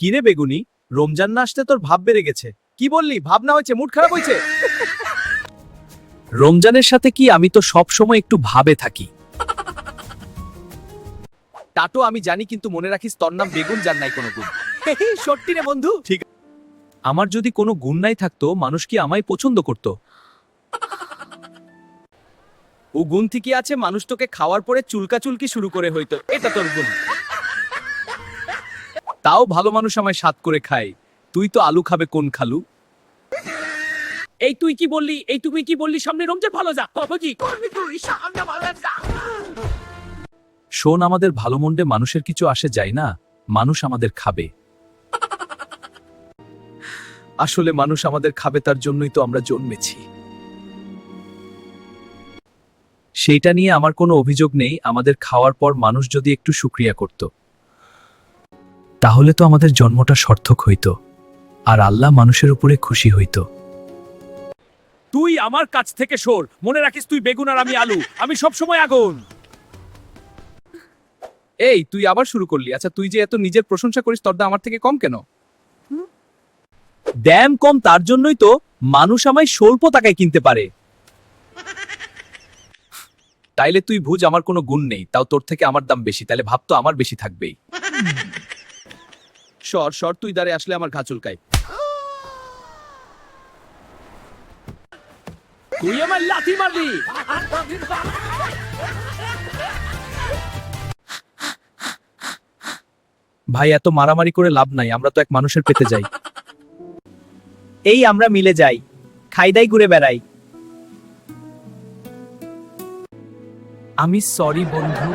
কিরে বেগুনি? রমজান না আসতে তোর ভাব বেড়ে গেছে। কি বললি? ভাবনা হয়েছে, মুড খারাপ হয়েছে? রমজানের সাথে কি আমি তো সব সময় একটু ভাবে থাকি? টাটো আমি জানি, কিন্তু মনে রাখিস তোর নাম বেগুন, যার নাই কোনো গুণ। সত্যি রে বন্ধু। ঠিক আমার যদি কোনো গুণ নাই থাকতো, মানুষ কি আমায় পছন্দ করত? ও গুণ ঠিকই আছে, মানুষ তোকে খাওয়ার পরে চুলকা চুলকি শুরু করে হইতো। এটা তোর গুণ। তাও ভালো মানুষ আমায় সাত করে খায়। তুই তো আলু খাবে কোন খালু? এই তুই কি বললি? এই তুমি কি বললি? সামনে রমজান ভালো যা। কি শোন আমাদের ভালো মন্ডে মানুষের কিছু আসে যায় না মানুষ আমাদের খাবে। আসলে মানুষ আমাদের খাবে তার জন্যই তো আমরা জন্মেছি। সেইটা নিয়ে আমার কোনো অভিযোগ নেই আমাদের খাওয়ার পর মানুষ যদি একটু শুক্রিয়া করত। তাহলে তো আমাদের জন্মটা সার্থক হইতো আর আল্লাহ মানুষের উপরে খুশি হইত। তুই আমার কাছ থেকে সর। মনে রাখিস তুই বেগুন আর আমি আলু। আমি সব সময় আগুন। এই তুই আবার শুরু করলি। আচ্ছা তুই যে এত নিজের প্রশংসা করিস তোর দাম আমার থেকে কম কেন? ড্যাম কম তার জন্যই তো মানুষ আমায় স্বল্প টাকায় কিনতে পারে। তাইলে তুই বুঝ আমার কোনো গুণ নেই। তাও তোর থেকে আমার দাম বেশি। তাহলে ভাব তো আমার বেশি থাকবেই। সর সর তুই দাঁড়ে আসলে আমার ঘা চুলকায়। তুই আমার লাথি মারলি ভাই, এত মারামারি করে লাভ নাই, আমরা তো এক মানুষের পেতে যাই। এই আমরা মিলে যাই খাইদাই ঘুরে বেড়াই। আমি সরি বন্ধু